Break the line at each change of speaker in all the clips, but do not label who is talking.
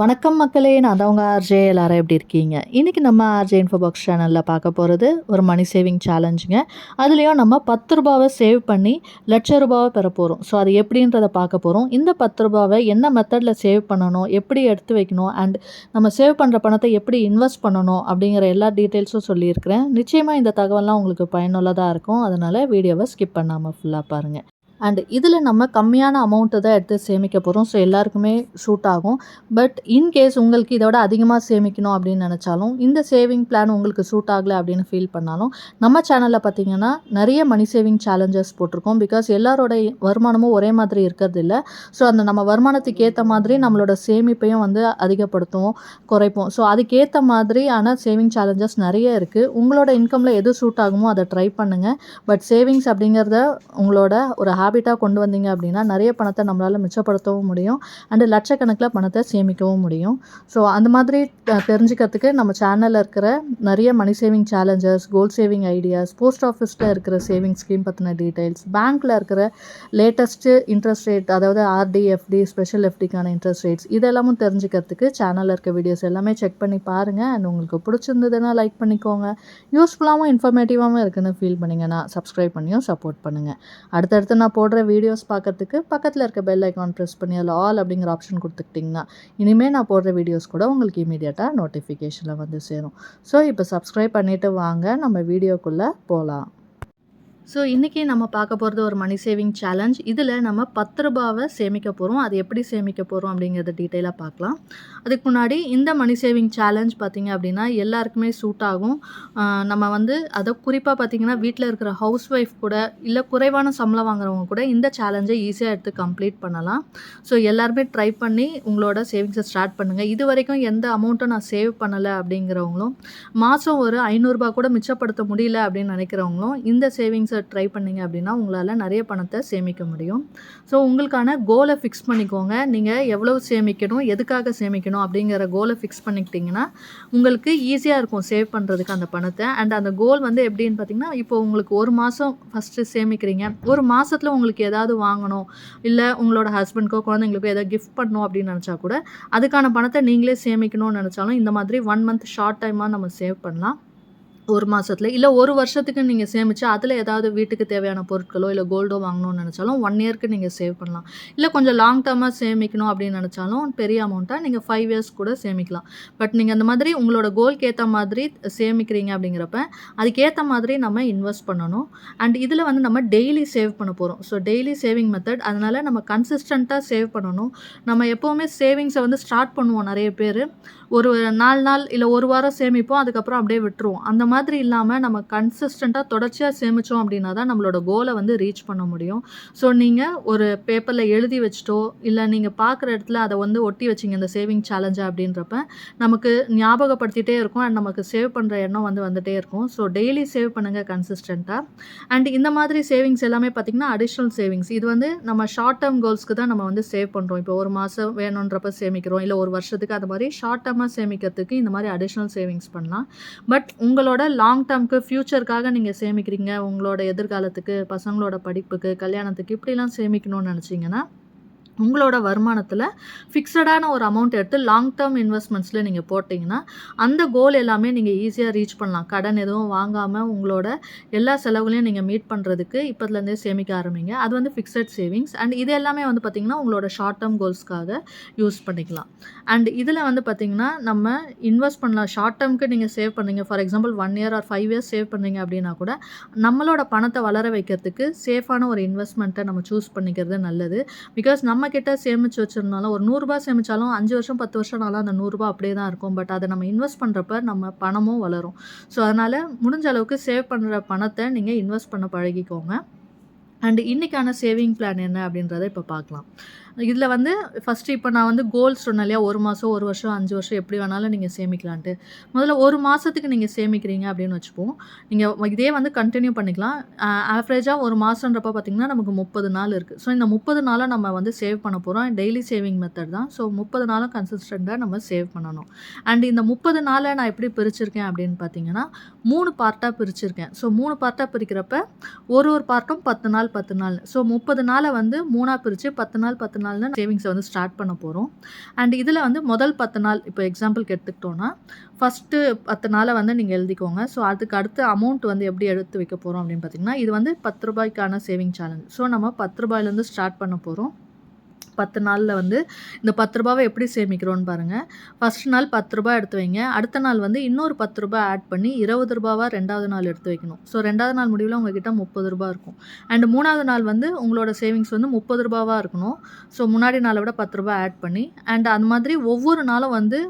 வணக்கம் மக்களே நான் தான் உங்கள் ஆர்ஜே. எல்லாரும் எப்படி இருக்கீங்க? இன்றைக்கி நம்ம ஆர்ஜே இன்ஃபோ பாக்ஸ் சேனலில் பார்க்க போகிறது ஒரு மணி சேவிங் சேலஞ்சுங்க அதுலேயும் நம்ம பத்து ரூபாவை சேவ் பண்ணி லட்ச ரூபாவை பெற போகிறோம் ஸோ அது எப்படின்றத பார்க்க போகிறோம் இந்த பத்து ரூபாவை என்ன மெத்தடில் சேவ் பண்ணணும் எப்படி எடுத்து வைக்கணும் அண்ட் நம்ம சேவ் பண்ணுற பணத்தை எப்படி இன்வெஸ்ட் பண்ணணும் அப்படிங்கிற எல்லா டீட்டெயில்ஸும் சொல்லியிருக்கிறேன். நிச்சயமாக இந்த தகவல்லாம் உங்களுக்கு பயனுள்ளதாக இருக்கும். அதனால் வீடியோவை ஸ்கிப் பண்ணாமல் ஃபுல்லாக பாருங்கள் அண்ட் இதில் நம்ம கம்மியான அமௌண்ட்டை தான் எடுத்து சேமிக்க போகிறோம் ஸோ எல்லாருக்குமே சூட் ஆகும். பட் இன்கேஸ் உங்களுக்கு இதோட அதிகமாக சேமிக்கணும் அப்படின்னு நினச்சாலும் இந்த சேவிங் பிளான் உங்களுக்கு சூட் ஆகலை அப்படின்னு ஃபீல் பண்ணாலும் நம்ம சேனலில் பார்த்தீங்கன்னா நிறைய மணி சேவிங் சேலஞ்சஸ் போட்டிருக்கோம். பிகாஸ் எல்லாரோட வருமானமும் ஒரே மாதிரி இருக்கிறது இல்லை. ஸோ அந்த நம்ம வருமானத்துக்கு ஏற்ற மாதிரி நம்மளோட சேமிப்பையும் வந்து அதிகப்படுத்துவோம் குறைப்போம். ஸோ அதுக்கேற்ற மாதிரியான சேவிங் சேலஞ்சஸ் நிறைய இருக்குது உங்களோட இன்கமில் எது சூட் ஆகுமோ அதை ட்ரை பண்ணுங்கள் பட் சேவிங்ஸ் அப்படிங்கிறத உங்களோட ஒரு ஹேபிட்டாக கொண்டு வந்தீங்க அப்படின்னா நிறைய பணத்தை நம்மளால் மிச்சப்படுத்தவும் முடியும். அண்டு லட்சக்கணக்கில் பணத்தை சேமிக்கவும் முடியும். ஸோ அந்த மாதிரி தெரிஞ்சுக்கிறதுக்கு நம்ம சேனலில் இருக்கிற நிறைய money saving challenges goal saving ideas post ஆஃபீஸில் இருக்கிற சேவிங் ஸ்கீம் பற்றின டீட்டெயில்ஸ் பேங்க்கில் இருக்கிற லேட்டஸ்ட்டு இன்ட்ரெஸ்ட் ரேட் அதாவது ஆர்டி எஃப்டி ஸ்பெஷல் எஃப்டிக்கான இன்ட்ரெஸ்ட் ரேட்ஸ் இதெல்லாமும் தெரிஞ்சுக்கிறதுக்கு சேனலில் இருக்க வீடியோஸ் எல்லாமே செக் பண்ணி பாருங்கள் அண்ட் உங்களுக்கு பிடிச்சிருந்ததுன்னா லைக் பண்ணிக்கோங்க. யூஸ்ஃபுல்லாகவும் இன்ஃபர்மேட்டிவாகவும் இருக்குன்னு ஃபீல் பண்ணிங்கன்னா சப்ஸ்கிரைப் பண்ணியும் சப்போர்ட் பண்ணுங்கள் அடுத்தடுத்து நான் போடுற வீடியோஸ் பார்க்கறதுக்கு பக்கத்தில் இருக்க பெல் ஐக்கான் ப்ரெஸ் பண்ணி அதில் ஆல் அப்படிங்கிற ஆப்ஷன் கொடுத்துக்கிட்டிங்கன்னா இனிமேல் நான் போடுற வீடியோஸ் கூட உங்களுக்கு இமீடியட்டாக நோட்டிஃபிகேஷனில் வந்து சேரும். ஸோ இப்போ சப்ஸ்கிரைப் பண்ணிவிட்டு வாங்க. நம்ம வீடியோக்குள்ளே போகலாம் ஸோ இன்றைக்கி நம்ம பார்க்க போகிறது ஒரு மணி சேவிங் சேலஞ்ச் இதில் நம்ம பத்து ரூபாவை சேமிக்க போகிறோம் அது எப்படி சேமிக்க போகிறோம் அப்படிங்கிறத டீட்டெயிலாக பார்க்கலாம். அதுக்கு முன்னாடி இந்த மணி சேவிங் சேலஞ்ச் பார்த்திங்க அப்படின்னா எல்லாருக்குமே சூட் ஆகும். நம்ம வந்து அதை குறிப்பாக பார்த்திங்கன்னா வீட்டில் இருக்கிற ஹவுஸ் ஒய்ஃப் கூட இல்லை குறைவான சம்பளம் வாங்குறவங்க கூட இந்த சேலஞ்சை ஈஸியாக எடுத்து கம்ப்ளீட் பண்ணலாம். ஸோ எல்லாருமே ட்ரை பண்ணி உங்களோட சேவிங்ஸை ஸ்டார்ட் பண்ணுங்கள் இது வரைக்கும் எந்த அமௌண்ட்டும் நான் சேவ் பண்ணலை அப்படிங்கிறவங்களும் மாதம் ஒரு ஐநூறுரூபா கூட மிச்சப்படுத்த முடியல அப்படின்னு நினைக்கிறவங்களும் இந்த சேவிங்ஸை ட்ரை பண்ணீங்க அப்படின்னா உங்களால் நிறைய பணத்தை சேமிக்க முடியும். ஸோ உங்களுக்கான கோலை ஃபிக்ஸ் பண்ணிக்கோங்க. நீங்கள் எவ்வளோ சேமிக்கணும் எதுக்காக சேமிக்கணும் அப்படிங்கிற கோலை ஃபிக்ஸ் பண்ணிக்கிட்டிங்கன்னா உங்களுக்கு ஈஸியாக இருக்கும் சேவ் பண்ணுறதுக்கு அந்த பணத்தை. அண்ட் அந்த கோல் வந்து எப்படின்னு பார்த்தீங்கன்னா இப்போ உங்களுக்கு ஒரு மாதம் ஃபஸ்ட்டு சேமிக்கிறீங்க. ஒரு மாதத்தில் உங்களுக்கு ஏதாவது வாங்கணும் இல்லை உங்களோட ஹஸ்பண்ட்க்கோ குழந்தைங்களுக்கோ ஏதாவது கிஃப்ட் பண்ணணும் அப்படின்னு நினச்சா கூட அதுக்கான பணத்தை நீங்களே சேமிக்கணும்னு நினச்சாலும் இந்த மாதிரி ஒன் மந்த் ஷார்ட் டைமாக நம்ம சேவ் பண்ணலாம். ஒரு மாதத்துல இல்லை ஒரு வருஷத்துக்கு நீங்கள் சேமித்து அதில் ஏதாவது வீட்டுக்கு தேவையான பொருட்களோ இல்லை கோல்டோ வாங்கணும்னு நினச்சாலும் ஒன் இயர்க்கு நீங்கள் சேவ் பண்ணலாம். இல்லை கொஞ்சம் லாங் டேர்மாக சேமிக்கணும் அப்படின்னு நினச்சாலும் பெரிய அமௌண்ட்டாக நீங்கள் ஃபைவ் இயர்ஸ் கூட சேமிக்கலாம். பட் நீங்கள் அந்த மாதிரி உங்களோட கோல்க்கு ஏற்ற மாதிரி சேமிக்கிறீங்க அப்படிங்கிறப்ப அதுக்கேற்ற மாதிரி நம்ம இன்வெஸ்ட் பண்ணணும். அண்ட் இதில் வந்து நம்ம டெய்லி சேவ் பண்ண போகிறோம் ஸோ டெய்லி சேவிங் மெத்தட் அதனால் நம்ம கன்சிஸ்டண்ட்டாக சேவ் பண்ணணும். நம்ம எப்போவுமே சேவிங்ஸை வந்து ஸ்டார்ட் பண்ணுவோம் நிறைய பேர். ஒரு நாலு நாள் இல்லை ஒரு வாரம் சேமிப்போம் அதுக்கப்புறம் அப்படியே விட்டுருவோம். அந்த மாதிரி மாதிரி இல்லாமல் நம்ம கன்சிஸ்டண்ட்டாக தொடர்ச்சியாக சேமித்தோம் அப்படின்னா தான் நம்மளோட கோலை வந்து ரீச் பண்ண முடியும். ஸோ நீங்கள் ஒரு பேப்பரில் எழுதி வச்சிட்டோ இல்லை நீங்கள் பார்க்குற இடத்துல அதை வந்து ஒட்டி வச்சிங்க இந்த சேவிங் சேலஞ்சா அப்படின்றப்ப நமக்கு ஞாபகப்படுத்திகிட்டே இருக்கும். அண்ட் நமக்கு சேவ் பண்ணுற எண்ணம் வந்து வந்துகிட்டே இருக்கும். ஸோ டெய்லி சேவ் பண்ணுங்கள் கன்சிஸ்டண்ட்டாக அண்ட் இந்த மாதிரி சேவிங்ஸ் எல்லாமே பார்த்திங்கன்னா அடிஷ்னல் சேவிங்ஸ் இது வந்து நம்ம ஷார்ட் டேர்ம் கோல்ஸ்க்கு தான் நம்ம வந்து சேவ் பண்ணுறோம் இப்போ ஒரு மாதம் வேணுன்றப்ப சேமிக்கிறோம். இல்லை ஒரு வருஷத்துக்கு அது மாதிரி ஷார்ட் டேர்மாக சேமிக்கிறதுக்கு இந்த மாதிரி அடிஷ்னல் சேவிங்ஸ் பண்ணலாம். பட் உங்களோட லாங் டேர்ம்க்கு ஃப்யூச்சருக்காக நீங்கள் சேமிக்கிறீங்க உங்களோட எதிர்காலத்துக்கு பசங்களோட படிப்புக்கு கல்யாணத்துக்கு இப்படிலாம் சேமிக்கணும்னு நினச்சிங்கன்னா உங்களோட வருமானத்தில் ஃபிக்ஸடான ஒரு அமௌண்ட் எடுத்து லாங் டேர்ம் இன்வெஸ்ட்மெண்ட்ஸில் நீங்கள் போட்டிங்கன்னா அந்த கோல் எல்லாமே நீங்கள் ஈஸியாக ரீச் பண்ணலாம். கடன் எதுவும் வாங்காமல் உங்களோட எல்லா செலவுகளையும் நீங்கள் மீட் பண்ணுறதுக்கு இப்போதுலேருந்தே சேமிக்க ஆரம்பிங்க. அது வந்து ஃபிக்ஸட் சேவிங்ஸ் அண்ட் இது எல்லாமே வந்து பார்த்திங்கன்னா உங்களோட ஷார்ட் டேர்ம் கோல்ஸ்க்காக யூஸ் பண்ணிக்கலாம். அண்ட் இதில் வந்து பார்த்திங்கன்னா நம்ம இன்வெஸ்ட் பண்ணலாம். ஷார்ட் டேர்முக்கு நீங்கள் சேவ் பண்ணுறீங்க for example one year or five years save பண்ணுறீங்க அப்படின்னா கூட நம்மளோட பணத்தை வளர வைக்கிறதுக்கு சேஃபான ஒரு இன்வெஸ்ட்மெண்ட்டை நம்ம சூஸ் பண்ணிக்கிறது நல்லது. பிகாஸ் நம்ம கிட்ட சேமிச்சு வச்சிருந்தாலும் ஒரு நூறுரூபா சேமிச்சாலும் அஞ்சு வருஷம் பத்து வருஷம்னாலும் அந்த நூறுரூபா அப்படியே தான் இருக்கும். பட் அதை நம்ம இன்வெஸ்ட் பண்ணுறப்ப நம்ம பணமும் வளரும். ஸோ அதனால் முடிஞ்ச அளவுக்கு சேவ் பண்ணுற பணத்தை நீங்கள் இன்வெஸ்ட் பண்ண பழகிக்கோங்க. அண்ட் இன்றைக்கான சேவிங் பிளான் என்ன அப்படின்றத இப்போ பார்க்கலாம். இதில் வந்து ஃபஸ்ட்டு இப்போ நான் வந்து கோல் சொன்னேன் இல்லையா? ஒரு மாதம் ஒரு வருஷம் அஞ்சு வருஷம் எப்படி வேணாலும் நீங்கள் சேமிக்கலான்ட்டு. முதல்ல ஒரு மாதத்துக்கு நீங்கள் சேமிக்கிறீங்க அப்படின்னு வச்சுப்போம். நீங்கள் இதே வந்து கண்டினியூ பண்ணிக்கலாம். ஆவரேஜாக ஒரு மாதன்றப்ப பார்த்திங்கன்னா நமக்கு முப்பது நாள் இருக்குது ஸோ இந்த முப்பது நாளாக நம்ம வந்து சேவ் பண்ண போகிறோம் டெய்லி சேவிங் மெத்தட் தான். ஸோ முப்பது நாளும் கன்சிஸ்டண்ட்டாக நம்ம சேவ் பண்ணணும். அண்ட் இந்த முப்பது நாளை நான் எப்படி பிரிச்சிருக்கேன் அப்படின்னு பார்த்தீங்கன்னா மூணு பார்ட்டாக பிரிச்சிருக்கேன். ஸோ மூணு பார்ட்டாக பிரிக்கிறப்ப ஒரு ஒரு பார்ட்டும் பத்து நாள் பத்து நாள். ஸோ முப்பது நாளை வந்து மூணாக பிரித்து பத்து நாள் பத்து நாள் தான் சேவிங்ஸை வந்து ஸ்டார்ட் பண்ண போகிறோம் அண்ட் இதில் வந்து முதல் பத்து நாள் இப்போ எக்ஸாம்பிளுக்கு எடுத்துக்கிட்டோன்னா ஃபஸ்ட்டு பத்து நாளை வந்து நீங்கள் எழுதிக்கோங்க. ஸோ அதுக்கு அடுத்த அமௌண்ட் வந்து எப்படி எடுத்து வைக்க போகிறோம் அப்படின்னு பார்த்தீங்கன்னா இது வந்து பத்து ரூபாய்க்கான சேவிங் சேலஞ்ச் ஸோ நம்ம பத்து ரூபாயிலேருந்து ஸ்டார்ட் பண்ண போகிறோம் பத்து நாளில் வந்து இந்த பத்து ரூபாவை எப்படி சேமிக்கிறோன்னு பாருங்கள் ஃபஸ்ட் நாள் பத்து ரூபாய் எடுத்து வைங்க. அடுத்த நாள் வந்து இன்னொரு பத்து ரூபாய் ஆட் பண்ணி இருபது ரூபாவாக ரெண்டாவது நாள் எடுத்து வைக்கணும். ஸோ ரெண்டாவது நாள் முடிவில் உங்ககிட்ட முப்பது ரூபா இருக்கும். அண்ட் மூணாவது நாள் வந்து உங்களோட சேவிங்ஸ் வந்து முப்பது ரூபாவாக இருக்கணும். ஸோ முன்னாடி நாளை விட பத்து ரூபாய் ஆட் பண்ணி அண்ட் அந்த மாதிரி ஒவ்வொரு நாளும் வந்து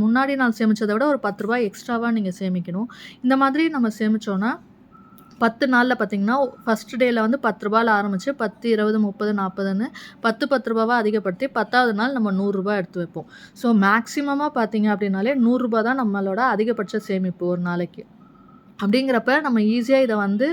முன்னாடி நாள் சேமித்ததை விட ஒரு பத்து ரூபாய் எக்ஸ்ட்ராவாக நீங்கள் சேமிக்கணும். இந்த மாதிரி நம்ம சேமித்தோன்னா பத்து நாளில் பார்த்தீங்கன்னா ஃபஸ்ட் டேயில் வந்து பத்து ரூபாயில் ஆரம்பித்து பத்து இருபது முப்பது நாற்பதுன்னு பத்து பத்து ரூபாவாக அதிகப்படுத்தி பத்தாவது நாள் நம்ம நூறுரூபா எடுத்து வைப்போம். ஸோ மேக்ஸிமமாக பார்த்தீங்க அப்படின்னாலே நூறுரூபா தான் நம்மளோட அதிகபட்ச சேமிப்பு ஒரு நாளைக்கு. அப்படிங்கிறப்ப நம்ம ஈஸியாக இதை வந்து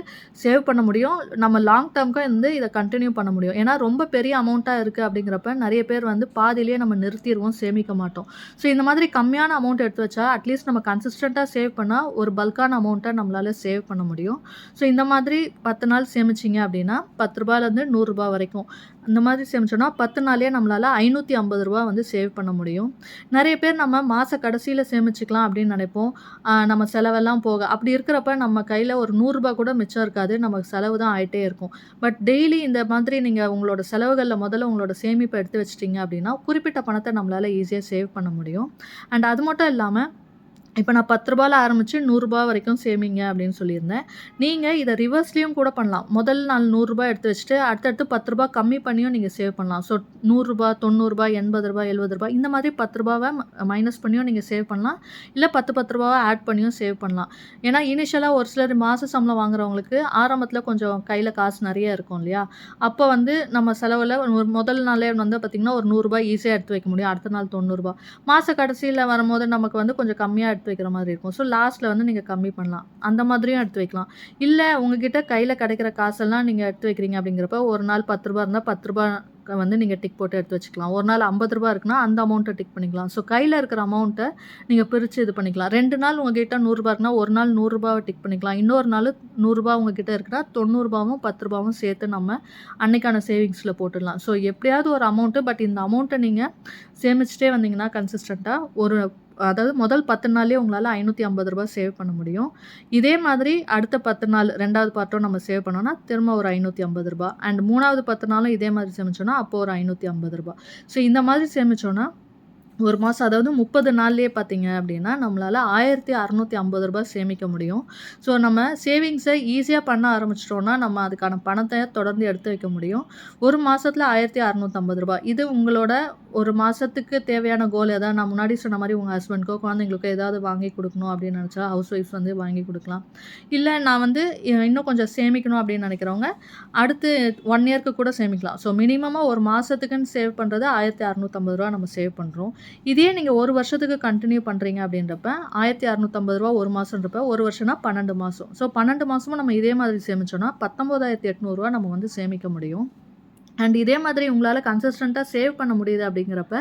சேவ் பண்ண முடியும். நம்ம லாங் டேர்ம்க்கும் வந்து இதை கண்டினியூ பண்ண முடியும். ஏன்னா ரொம்ப பெரிய அமௌண்ட்டாக இருக்குது அப்படிங்கிறப்ப நிறைய பேர் வந்து பாதியிலேயே நம்ம நிறுத்திடுவோம் சேமிக்க மாட்டோம். ஸோ இந்த மாதிரி கம்மியான அமௌண்ட் எடுத்து வச்சா அட்லீஸ்ட் நம்ம கன்சிஸ்டண்ட்டாக சேவ் பண்ணால் ஒரு பல்கான அமௌண்ட்டை நம்மளால் சேவ் பண்ண முடியும். ஸோ இந்த மாதிரி பத்து நாள் சேமிச்சிங்க அப்படின்னா பத்து ரூபாயிலேருந்து நூறுரூபா வரைக்கும். இந்த மாதிரி சேமிச்சோன்னா பத்து நாளே நம்மளால் ஐநூற்றி ஐம்பது ரூபா வந்து சேவ் பண்ண முடியும். நிறைய பேர் நம்ம மாத கடைசியில் சேமிச்சுக்கலாம் அப்படின்னு நினைப்போம். நம்ம செலவெல்லாம் போக அப்படி இருக்கிறப்ப நம்ம கையில் ஒரு நூறுரூபா கூட மிச்சம் இருக்காது. நமக்கு செலவு தான் ஆகிட்டே இருக்கும். பட் டெய்லி இந்த மாதிரி நீங்கள் உங்களோட செலவுகளில் முதல்ல உங்களோட சேமிப்பை எடுத்து வச்சிட்டிங்க அப்படின்னா குறிப்பிட்ட பணத்தை நம்மளால் ஈஸியாக சேவ் பண்ண முடியும். அண்ட் அது மட்டும் இல்லாமல் இப்போ நான் பத்து ரூபாயில் ஆரம்பித்து நூறுரூபா வரைக்கும் சேமிங்க அப்படின்னு சொல்லியிருந்தேன். நீங்கள் இதை ரிவர்ஸ்லேயும் கூட பண்ணலாம். முதல் நாள் நூறுரூபா எடுத்து வச்சுட்டு அடுத்தடுத்து பத்து ரூபா கம்மி பண்ணியும் நீங்கள் சேவ் பண்ணலாம். ஸோ நூறுரூபா தொண்ணூறுரூபா எண்பது ரூபா எழுபது ரூபா இந்த மாதிரி பத்து ரூபாவை மைனஸ் பண்ணியும் நீங்கள் சேவ் பண்ணலாம். இல்லை பத்து பத்து ரூபாவை ஆட் பண்ணியும் சேவ் பண்ணலாம். ஏன்னா இனிஷியலாக ஒரு சிலர் மாத சம்பளம் வாங்குறவங்களுக்கு ஆரம்பத்தில் கொஞ்சம் கையில் காசு நிறைய இருக்கும் இல்லையா? அப்போ வந்து நம்ம செலவில் ஒரு முதல் நாளே வந்து பார்த்திங்கன்னா ஒரு நூறுரூபா ஈஸியாக எடுத்து வைக்க முடியும். அடுத்த நாள் தொண்ணூறுரூபா மாத கடைசியில் வரும்போது நமக்கு வந்து கொஞ்சம் கம்மியாக எடுத்து வைக்கிற மாதிரி இருக்கும். ஸோ லாஸ்ட்டில் வந்து நீங்கள் கம்மி பண்ணலாம். அந்த மாதிரியும் எடுத்து வைக்கலாம். இல்லை உங்ககிட்ட கையில் கிடைக்கிற காசெல்லாம் நீங்கள் எடுத்து வைக்கிறீங்க அப்படிங்கிறப்ப ஒரு நாள் பத்து ரூபா இருந்தால் பத்து ரூபா வந்து நீங்கள் டிக் போட்டு எடுத்து வச்சுக்கலாம். ஒரு நாள் ஐம்பது ரூபா இருக்குன்னா அந்த அமௌண்ட்டை டிக் பண்ணிக்கலாம். ஸோ கையில் இருக்கிற அமௌண்ட்டை நீங்கள் பிரித்து இது பண்ணிக்கலாம். ரெண்டு நாள் உங்ககிட்ட நூறுரூபா இருக்குன்னா ஒரு நாள் நூறுரூபாவை டிக் பண்ணிக்கலாம். இன்னொரு நாள் நூறுரூபா உங்ககிட்ட இருக்குன்னா தொண்ணூறுபாவும் பத்து ரூபாவும் சேர்த்து நம்ம அன்னைக்கான சேவிங்ஸில் போட்டுடலாம். ஸோ எப்படியாவது ஒரு அமௌண்ட்டு பட் இந்த அமௌண்ட்டை நீங்கள் சேமிச்சிட்டே வந்தீங்கன்னா கன்சிஸ்டண்ட்டாக ஒரு அதாவது முதல் பத்து நாள்லேயே உங்களால் ஐநூற்றி ஐம்பது ரூபா சேவ் பண்ண முடியும். இதே மாதிரி அடுத்த பத்து நாள் ரெண்டாவது பார்ட்டும் நம்ம சேவ் பண்ணோன்னா திரும்ப ஒரு ஐநூற்றி ஐம்பது ரூபா அண்ட் மூணாவது பத்து நாளும் இதே மாதிரி சேமிச்சோன்னா அப்போ ஒரு ஐநூற்றி ஐம்பது ரூபா ஸோ இந்த மாதிரி சேமிச்சோன்னா ஒரு மாதம் அதாவது முப்பது நாள்லேயே பார்த்தீங்க அப்படின்னா நம்மளால் ஆயிரத்தி அறநூற்றி ஐம்பது ரூபாய் சேமிக்க முடியும். ஸோ நம்ம சேவிங்ஸை ஈஸியாக பண்ண ஆரம்பிச்சிட்டோன்னா நம்ம அதுக்கான பணத்தை தொடர்ந்து எடுத்து வைக்க முடியும். ஒரு மாதத்தில் ஆயிரத்தி அறநூற்றம்பது ரூபாய். இது உங்களோட ஒரு மாதத்துக்கு தேவையான கோல் எதாவது நான் முன்னாடி சொன்ன மாதிரி உங்கள் ஹஸ்பண்ட்க்கோ குழந்தைங்களுக்கோ ஏதாவது வாங்கி கொடுக்கணும் அப்படின்னு நினச்சா ஹவுஸ் ஒய்ஃப் வந்து வாங்கி கொடுக்கலாம். இல்லை நான் வந்து இன்னும் கொஞ்சம் சேமிக்கணும் அப்படின்னு நினைக்கிறவங்க அடுத்து ஒன் இயர்க்கு கூட சேமிக்கலாம். ஸோ மினிமமாக ஒரு மாதத்துக்குன்னு சேவ் பண்ணுறது ஆயிரத்தி அறநூற்றம்பது ரூபா நம்ம சேவ் பண்ணுறோம் இதே நீங்கள் ஒரு வருஷத்துக்கு கண்டினியூ பண்ணுறீங்க அப்படின்றப்ப ஆயிரத்தி அறநூற்றம்பது ரூபா ஒரு மாதன்றப்ப ஒரு வருஷம்னா பன்னெண்டு மாதம் ஸோ பன்னெண்டு மாதமும் நம்ம இதே மாதிரி சேமிச்சோன்னா பத்தொம்போதாயிரத்தி எட்நூறுரூவா நம்ம வந்து சேமிக்க முடியும். அண்ட் இதே மாதிரி உங்களால் கன்சிஸ்டண்ட்டாக சேவ் பண்ண முடியுது அப்படிங்கிறப்ப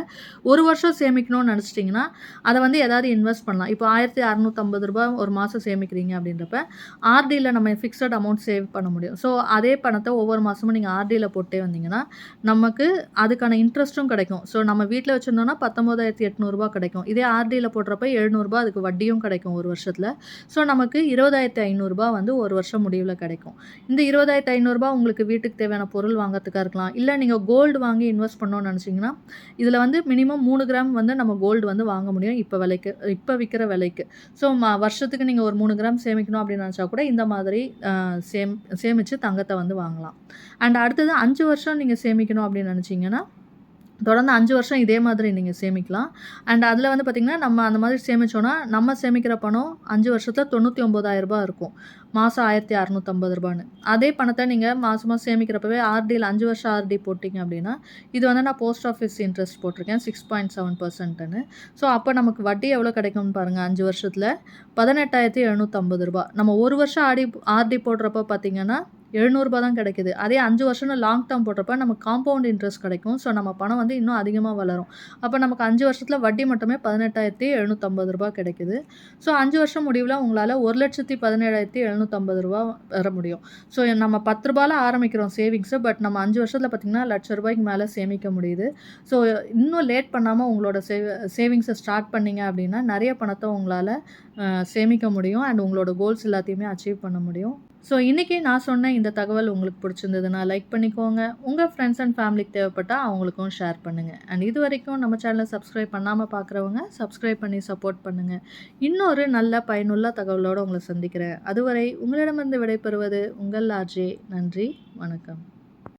ஒரு வருஷம் சேமிக்கணும்னு நினச்சிட்டிங்கன்னா அதை வந்து எதாவது இன்வெஸ்ட் பண்ணலாம். இப்போ ஆயிரத்தி அறநூற்றம்பது ரூபா ஒரு மாதம் சேமிக்கிறீங்க அப்படின்றப்ப ஆர்டியில் நம்ம ஃபிக்ஸட் அமௌண்ட் சேவ் பண்ண முடியும். ஸோ அதே பணத்தை ஒவ்வொரு மாதமும் நீங்கள் ஆர்டியில் போட்டே வந்தீங்கன்னா நமக்கு அதுக்கான இன்ட்ரெஸ்ட்டும் கிடைக்கும். ஸோ நம்ம வீட்டில் வச்சுருந்தோம்னா பத்தொம்போதாயிரத்தி எட்நூறுபா கிடைக்கும். இதே ஆர்டியில் போடுறப்ப எழுநூறுபா அதுக்கு வட்டியும் கிடைக்கும் ஒரு வருஷத்தில். ஸோ நமக்கு இருபதாயிரத்தி ஐநூறுரூபா வந்து ஒரு வருஷம் முடிவில் கிடைக்கும். இந்த இருபதாயிரத்தி ஐநூறுரூபா உங்களுக்கு வீட்டுக்கு தேவையான பொருள் வாங்கிறதுக்காக இருக்கலாம் பண்ணலாம் இல்லை நீங்கள் கோல்டு வாங்கி இன்வெஸ்ட் பண்ணோன்னு நினச்சிங்கன்னா இதில் வந்து மினிமம் மூணு கிராம் வந்து நம்ம கோல்டு வந்து வாங்க முடியும் இப்போ விலைக்கு இப்போ விற்கிற விலைக்கு. ஸோ வருஷத்துக்கு நீங்கள் ஒரு மூணு கிராம் சேமிக்கணும் அப்படின்னு நினச்சா கூட இந்த மாதிரி சேம் சேமித்து தங்கத்தை வந்து வாங்கலாம். அண்ட் அடுத்தது அஞ்சு வருஷம் நீங்கள் சேமிக்கணும் அப்படின்னு நினச்சிங்கன்னா தொடர்ந்து அஞ்சு வருஷம் இதே மாதிரி நீங்கள் சேமிக்கலாம். அண்ட் அதில் வந்து பார்த்திங்கன்னா நம்ம அந்த மாதிரி சேமித்தோன்னா நம்ம சேமிக்கிற பணம் அஞ்சு வருஷத்தில் தொண்ணூற்றி ஒம்பதாயிரரூபா இருக்கும். மாதம் ஆயிரத்தி அறநூற்றம்பது ரூபான்னு. அதே பணத்தை நீங்கள் மாதம் மாதம் சேமிக்கிறப்பவே ஆர்டியில் அஞ்சு வருஷம் ஆர்டி போட்டிங்க அப்படின்னா இது வந்து நான் போஸ்ட் ஆஃபீஸ் இன்ட்ரெஸ்ட் போட்டிருக்கேன் சிக்ஸ் பாயிண்ட் செவன் பர்சன்ட்டுன்னு ஸோ அப்போ நமக்கு வட்டி எவ்வளோ கிடைக்கும்னு பாருங்கள் அஞ்சு வருஷத்தில் பதினெட்டாயிரத்தி எழுநூற்றம்பது ரூபா நம்ம ஒரு வருஷம் ஆடி ஆர்டி போடுறப்ப பார்த்திங்கன்னா எழுநூறுபா தான் கிடைக்குது. அதே அஞ்சு வருஷம்னு லாங் டேர்ம் போடுறப்ப நமக்கு காம்பவுண்ட் இன்ட்ரெஸ்ட் கிடைக்கும். ஸோ நம்ம பணம் வந்து இன்னும் அதிகமாக வளரும். அப்போ நமக்கு அஞ்சு வருஷத்தில் வட்டி மட்டுமே பதினெட்டாயிரத்தி எழுநூற்றம்பது ரூபா கிடைக்குது. ஸோ அஞ்சு வருஷம் முடிவில் உங்களால் ஒரு லட்சத்தி பதினேழாயிரத்தி எழுநூற்றம்பது ரூபா பெற முடியும். ஸோ நம்ம பத்து ரூபாயில் ஆரம்பிக்கிறோம் சேவிங்ஸு பட் நம்ம அஞ்சு வருஷத்தில் பார்த்திங்கன்னா லட்ச ரூபாய்க்கு மேலே சேமிக்க முடியுது. ஸோ இன்னும் லேட் பண்ணாமல் உங்களோட சேவ் சேவிங்ஸை ஸ்டார்ட் பண்ணீங்க அப்படின்னா நிறைய பணத்தை உங்களால் சேமிக்க முடியும். அண்ட் உங்களோட கோல்ஸ் எல்லாத்தையுமே அச்சீவ் பண்ண முடியும். ஸோ இன்றைக்கி நான் சொன்ன இந்த தகவல் உங்களுக்கு பிடிச்சிருந்ததுன்னா லைக் பண்ணிக்கோங்க. உங்கள் ஃப்ரெண்ட்ஸ் அண்ட் ஃபேமிலிக்கு தேவைப்பட்டால் அவங்களுக்கும் ஷேர் பண்ணுங்கள் அண்ட் இது வரைக்கும் நம்ம சேனலை சப்ஸ்கிரைப் பண்ணாமல் பார்க்குறவங்க சப்ஸ்கிரைப் பண்ணி சப்போர்ட் பண்ணுங்கள் இன்னொரு நல்ல பயனுள்ள தகவலோடு உங்களை சந்திக்கிறேன். அதுவரை உங்களிடமிருந்து விடைபெறுவது உங்கள் ஆர்ஜே நன்றி வணக்கம்.